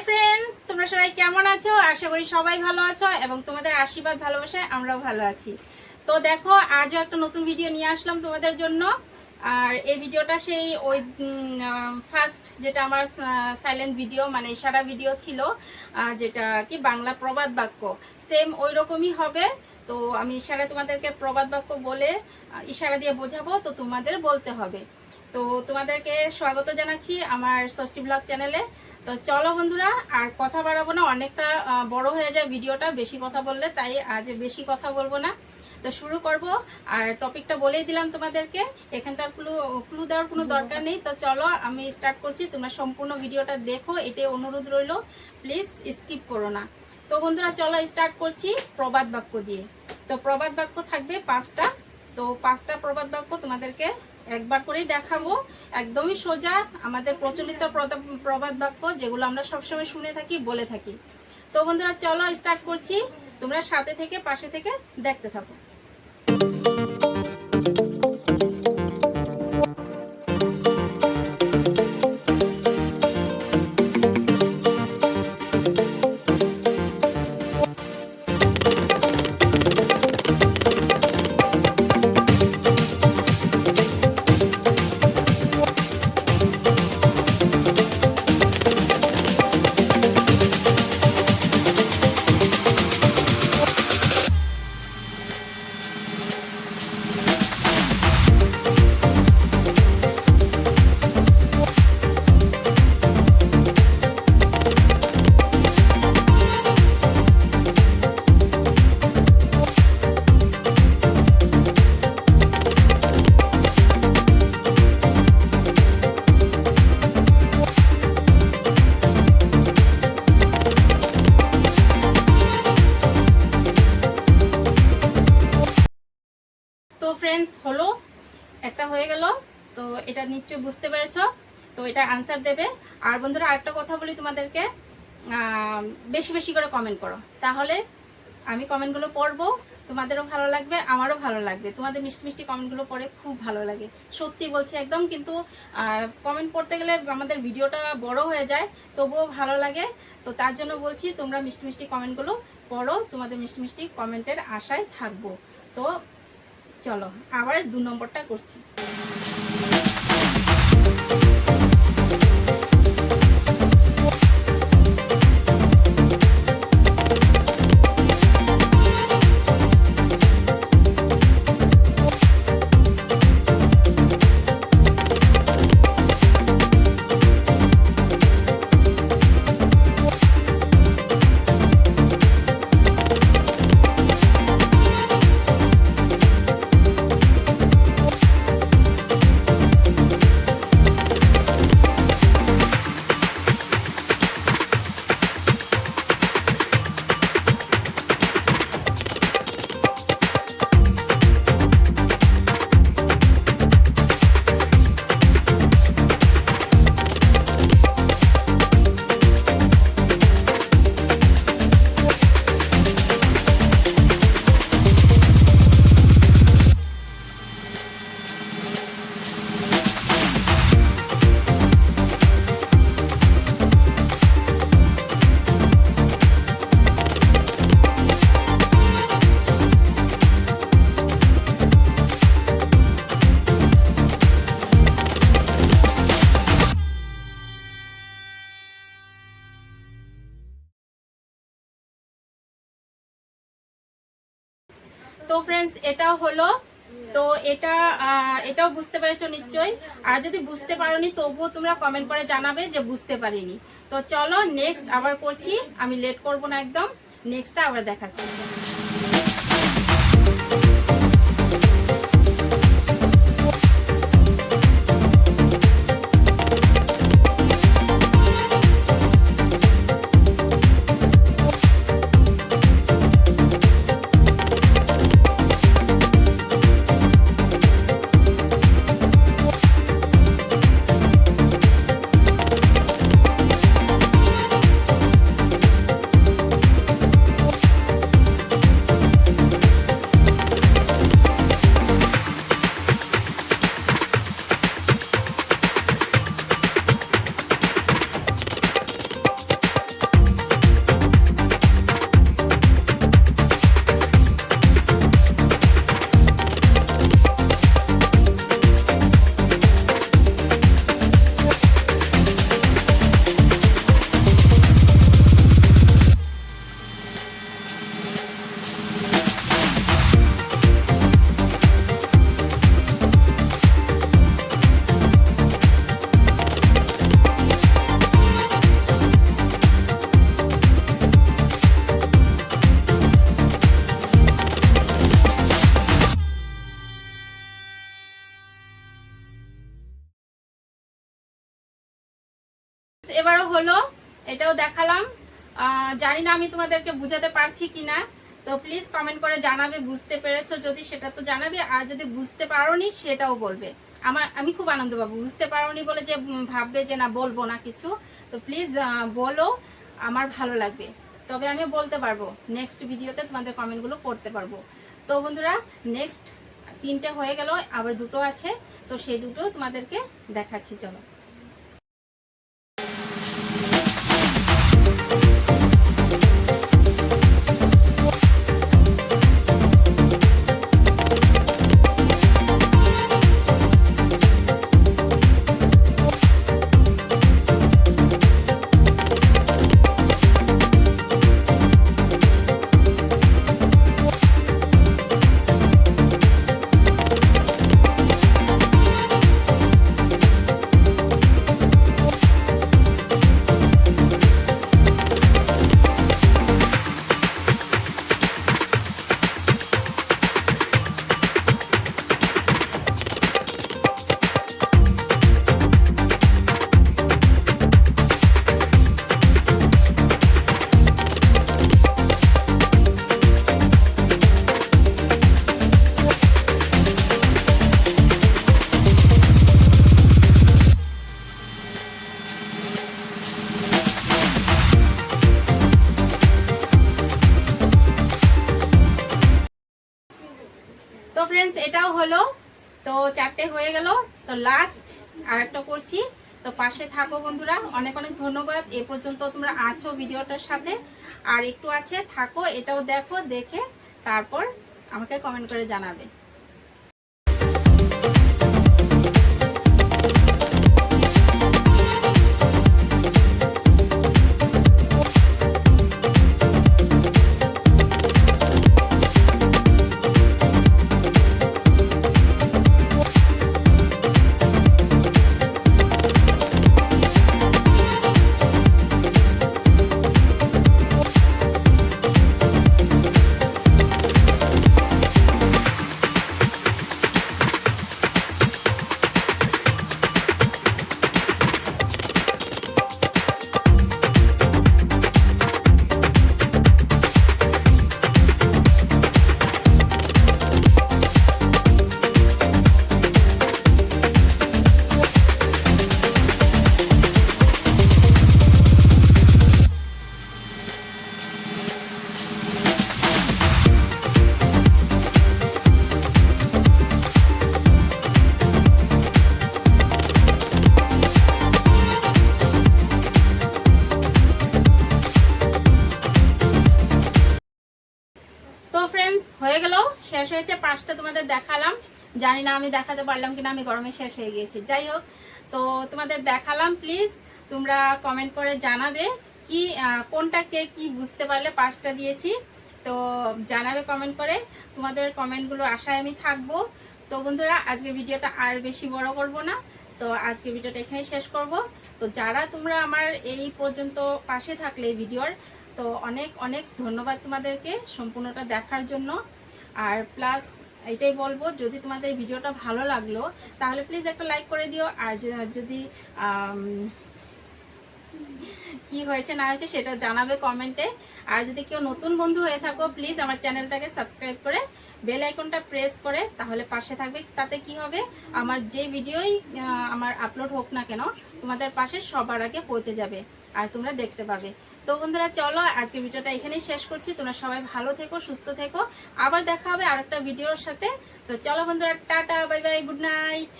Hi friends তোমরা সবাই কেমন আছো? আশা করি সবাই ভালো আছো এবং তোমাদের আশীর্বাদ, ভালোবাসায় আমরাও ভালো আছি। তো দেখো, আজও একটা নতুন ভিডিও নিয়ে আসলাম তোমাদের জন্য। আর এই ভিডিওটা সেই ওই ফার্স্ট যেটা আমার সাইলেন্ট ভিডিও মানে ইশারা ভিডিও ছিল যেটা কি বাংলা প্রবাদ বাক্য। সেম ওই রকমই হবে। তো আমি ইশারা তোমাদেরকে প্রবাদ বাক্য বলে ইশারা দিয়ে বোঝাবো। তো তোমাদের বলতে হবে। তো তোমাদেরকে স্বাগত জানাচ্ছি আমার ষষ্ঠী ব্লগ চ্যানেলে। তো চলো বন্ধুরা, আর কথা বাড়াবো না, অনেকটা বড় হয়ে যায় ভিডিওটা, বেশি কথা বললে, তাই আজ বেশি কথা বলব না। তো শুরু করব, আর টপিকটা বলেই দিলাম তোমাদেরকে, এখানটার ক্লু ক্লু দেওয়ার কোনো দরকার নেই। তো চলো, আমি স্টার্ট করছি, তোমরা সম্পূর্ণ ভিডিওটা দেখো, এটাই অনুরোধ রইল প্লিজ স্কিপ করো না। তো বন্ধুরা, চলো স্টার্ট করছি প্রবাদ বাক্য দিয়ে। তো প্রবাদ বাক্য থাকবে পাঁচটা, তো পাঁচটা প্রবাদ বাক্য তোমাদেরকে একবার করেই দেখাবো। একদমই সোজা আমাদের প্রচলিত প্রবাদ বাক্য, যেগুলো আমরা সবসময় শুনে থাকি, বলে থাকি। তো বন্ধুরা, চলো স্টার্ট করছি। তোমরা সাথে থেকে, পাশে থেকে দেখতে থাকো। তো এটা নিশ্চয়ই বুঝতে পেরেছ। তো এটা আনসার দেবে। আর বন্ধুরা, আরেকটা কথা বলি তোমাদেরকে। বেশি বেশি করে কমেন্ট করো। তাহলে আমি কমেন্টগুলো পড়ব। তোমাদেরও ভালো লাগবে, আমারও ভালো লাগবে। তোমাদের মিষ্টি মিষ্টি কমেন্টগুলো পড়ে খুব ভালো লাগে। সত্যি বলছি একদম, কিন্তু কমেন্ট পড়তে গেলে আমাদের ভিডিওটা বড় হয়ে যায়, তবুও ভালো লাগে। তো তার জন্য বলছি, তোমরা মিষ্টি মিষ্টি কমেন্টগুলো পড়ো। তোমাদের মিষ্টি মিষ্টি কমেন্টের আশায় থাকব। তো চলো, আবার দু নম্বরটা করছি। you তো ফ্রেন্ডস এটা হলো, তো এটা এটাও বুঝতে পেরেছ নিশ্চয়ই। আর যদি বুঝতে পারোনি, তবুও তোমরা কমেন্ট করে জানাবে যে বুঝতে পারিনি। তো চলো নেক্সট আবার করছি, আমি লেট করব না একদম। নেক্সটটা আবার দেখাচ্ছি। এটাও দেখালাম। জানি না আমি তোমাদেরকে বুঝাতে পারছি কিনা। তো প্লিজ কমেন্ট করে জানাবে, বুঝতে পেরেছ যদি, সেটা তো জানাবে। আর যদি বুঝতে পারোনি, সেটাও বলবে। আমার, আমি খুব আনন্দ পাবো বুঝতে পারোনি বলে যে ভাববে যে না, বলব না কিছু। তো প্লিজ বলো, আমার ভালো লাগবে। তবে আমি বলতে পারব নেক্সট ভিডিওতে তোমাদের কমেন্টগুলো করতে পারব। তো বন্ধুরা নেক্সট তিনটে হয়ে গেল, আবার দুটো আছে। তো সেই দুটো তোমাদেরকে দেখাচ্ছি, চলো। চারটে হয়ে গেল। তো লাস্ট আর একটা করছি। তো পাশে থাকো বন্ধুরা। অনেক অনেক ধন্যবাদ। এ পর্যন্ত তোমরা আছো ভিডিওটার সাথে। আর একটু আছে, থাকো, এটাও দেখো, দেখে তারপর আমাকে কমেন্ট করে জানাবে। হয়েছে, পাঁচটা তোমাদের দেখালাম। জানি না আমি দেখাতে পারলাম কিনা, আমি গরমে শেষ হয়ে গিয়েছি যাই হোক, তো তোমাদের দেখালাম প্লিজ তোমরা কমেন্ট করে জানাবে কি কোনটা কে কি বুঝতে পারলে পাঁচটা দিয়েছি। তো জানাবে কমেন্ট করে, তোমাদের কমেন্টগুলো আশায় আমি থাকব। তো বন্ধুরা, আজকে ভিডিওটা আর বেশি বড় করব না। তো আজকে ভিডিওটা এখানে শেষ করব। তো যারা তোমরা আমার এই পর্যন্ত পাশে থাকলে ভিডিওর, তো অনেক অনেক ধন্যবাদ তোমাদেরকে সম্পূর্ণটা দেখার জন্য। আর প্লাস এটাই বলব, যদি তোমাদের ভিডিওটা ভালো লাগল, তাহলে প্লিজ একটা লাইক করে দিও। আর যদি কি হয়েছে না হয়েছে সেটা জানাবে কমেন্টে আর যদি কেউ নতুন বন্ধু হয়ে থাকো প্লিজ আমার চ্যানেলটাকে সাবস্ক্রাইব করে বেল আইকনটা প্রেস করে, তাহলে পাশে থাকবে। তাতে কি হবে? আমার যে ভিডিওই আমার আপলোড হোক না কেন, তোমাদের পাশে সবার আগে পৌঁছে যাবে। আর তোমরা দেখতে পাবে। তো বন্ধুরা, চলো আজকে ভিডিওটা এখানেই শেষ করছি। তোমরা সবাই ভালো থেকো, সুস্থ থেকো। আবার দেখা হবে আর একটা ভিডিওর সাথে। তো চলো বন্ধুরা, tata, bye bye, good night.